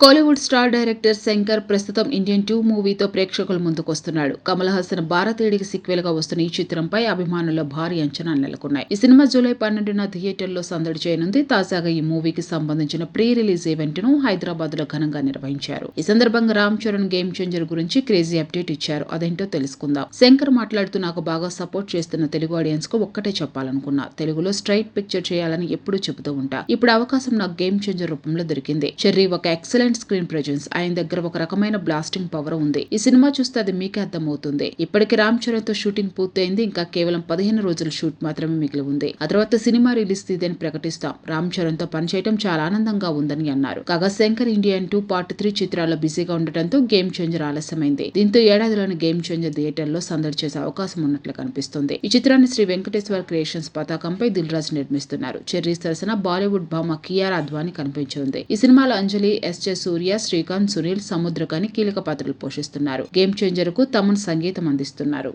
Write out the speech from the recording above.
Kollywood star director Shankar ప్రస్తుతం Indian two మూవీతో ప్రేక్షకుల ముందుకొస్తున్నాడు. కమల్ హాసన్ భారతీయుడికి సిక్వెల్గా వస్తున్న ఈ చిత్రంపై అభిమానుల భారీ అంచనాలు నెలకొన్నాయి. ఈ సినిమా జూలై పన్నెండున థియేటర్లో సందడి చేయనుంది. తాజాగా ఈ మూవీకి సంబంధించిన ప్రీ రిలీజ్ ఈవెంట్ను హైదరాబాద్లో ఘనంగా నిర్వహించారు. ఈ సందర్భంగా రామ్ చరణ్ గేమ్ చేంజర్ గురించి క్రేజీ అప్డేట్ ఇచ్చారు. అదేంటో తెలుసుకుందాం. శంకర్ మాట్లాడుతూ నాకు బాగా సపోర్ట్ చేస్తున్న తెలుగు ఆడియన్స్కు ఒక్కటే చెప్పాలనుకున్నా. తెలుగులో స్ట్రైట్ పిక్చర్ చేయాలని ఎప్పుడూ చెబుతూ ఉంటా. ఇప్పుడు అవకాశం నాకు గేమ్ చేంజర్ రూపంలో దొరికింది. చెర్రీ ఒక ఎక్సలెంట్ స్క్రీన్ ప్రెజెన్స్. ఆయన దగ్గర ఒక రకమైన బ్లాస్టింగ్ పవర్ ఉంది. ఈ సినిమా చూస్తే అది మీకే అర్థమవుతుంది. ఇప్పటికి రామ్ చరణ్తో షూటింగ్ పూర్తయింది. ఇంకా కేవలం పదిహేను రోజుల షూట్ మాత్రమే మిగిలి ఉంది. ఆ తర్వాత సినిమా రిలీజ్ తీదని ప్రకటిస్తాం. రామ్ చరణ్తో పనిచేయడం చాలా ఆనందంగా ఉందని అన్నారు. కాగా Shankar Indian two part three చిత్రాల్లో బిజీగా ఉండటంతో గేమ్ చేంజర్ ఆలస్యమైంది. దీంతో ఏడాదిలోని గేమ్ చేంజర్ థియేటర్లో సందడి చేసే అవకాశం ఉన్నట్లు కనిపిస్తుంది. ఈ చిత్రాన్ని శ్రీ వెంకటేశ్వర క్రియేషన్స్ పతాకంపై దిల్ రాజ్ నిర్మిస్తున్నారు. చెర్రీ సరసన బాలీవుడ్ భామ కియార్ అద్వాని కనిపించింది. ఈ సినిమాలో అంజలి ఎస్ విజయ్ సూర్య శ్రీకాంత్ సునీల్ సముద్రకని కీలక పాత్రలు పోషిస్తున్నారు. గేమ్ చేంజర్కు తమన్ సంగీతం అందిస్తున్నారు.